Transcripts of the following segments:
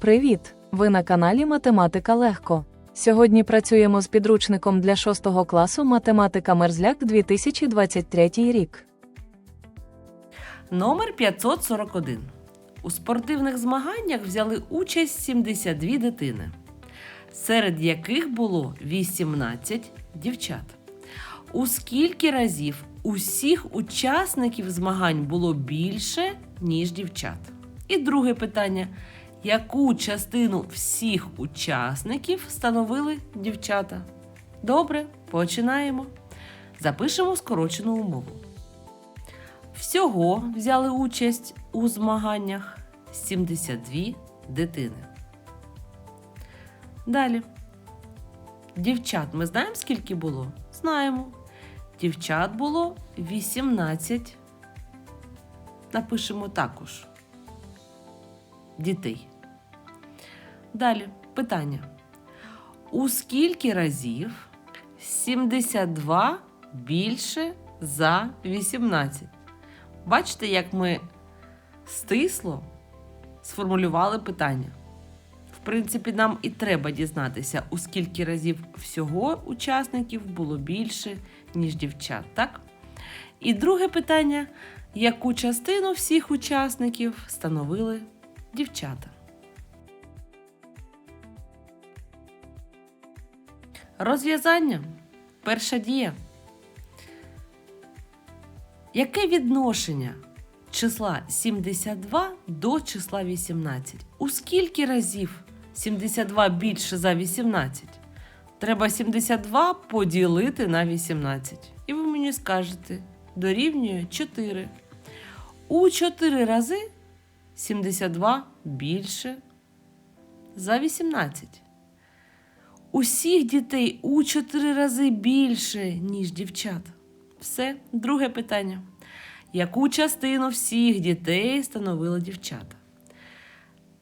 Привіт! Ви на каналі Математика Легко. Сьогодні працюємо з підручником для 6 класу Математика Мерзляк 2023 рік. Номер 541. У спортивних змаганнях взяли участь 72 дитини, серед яких було 18 дівчат. У скільки разів усіх учасників змагань було більше, ніж дівчат? І друге питання: яку частину всіх учасників становили дівчата? Добре, починаємо. Запишемо скорочену умову. Всього взяли участь у змаганнях 72 дитини. Далі. Дівчат ми знаємо, скільки було? Знаємо. Дівчат було 18. Напишемо також. Дітей. Далі питання. У скільки разів 72 більше за 18? Бачите, як ми стисло сформулювали питання. В принципі, нам і треба дізнатися, у скільки разів всього учасників було більше, ніж дівчат, так? І друге питання: яку частину всіх учасників становили дівчата? Розв'язання. Перша дія. Яке відношення числа 72 до числа 18? У скільки разів 72 більше за 18? Треба 72 поділити на 18. І ви мені скажете, дорівнює 4. У 4 рази 72 більше за 18. Усіх дітей у 4 рази більше, ніж дівчат. Все, друге питання. Яку частину всіх дітей становили дівчата?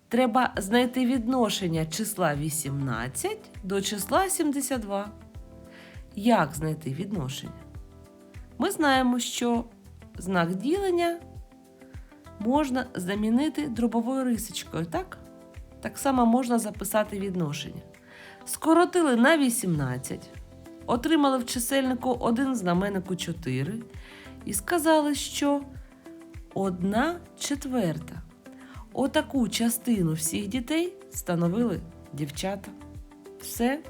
Треба знайти відношення числа 18 до числа 72. Як знайти відношення? Ми знаємо, що знак ділення можна замінити дробовою рисочкою, так? Так само можна записати відношення. Скоротили на 18 отримали в чисельнику 1 знаменнику 4 і сказали, що 1 четверта. Отаку частину всіх дітей становили дівчата. Все.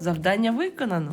Завдання виконано.